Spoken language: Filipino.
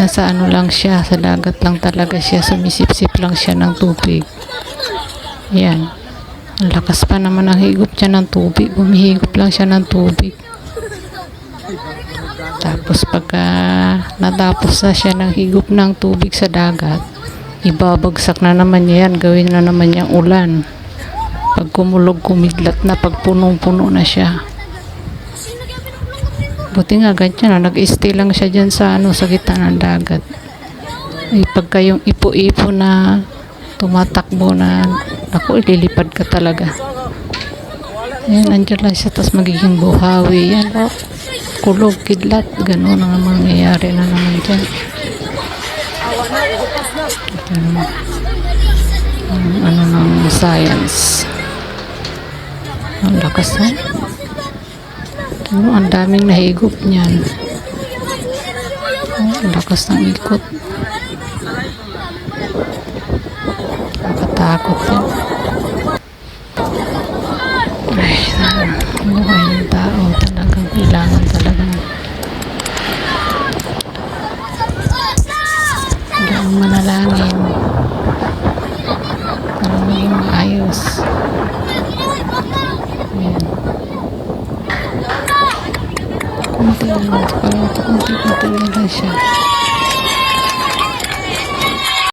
Nasa ano lang siya, sa dagat lang talaga siya, sumisip-sip lang siya ng tubig. Yan. Ang lakas pa naman ang higop niya ng tubig. Humihigop lang siya ng tubig. Tapos pagka natapos na siya ng higop ng tubig sa dagat, ibabagsak na naman niya yan, gawin na naman niyang ulan. Pag kumulog, kumidlat na, pag punong-puno na siya. Buti nga ganyan na, nag-stay lang siya dyan sa, ano, sa gitna ng dagat. Eh, pagka yung ipo-ipo na tumatakbo na, ako, ililipad ka talaga. Yan, andyan lang siya, tapos magiging buhawi. Yan, oh, kulog, kidlat, ganun ang mangyayari na naman dyan. Ano, ang ano ng science. Ang lakas na. Ano, ang daming nahigop niyan. Oh, ang lakas ng ikot. Nakatakot yan. Ay, ang buhay ng tao talagang kailangan talagang kailangan manalangin Kunti lang, parang kunti-kunti lang siya.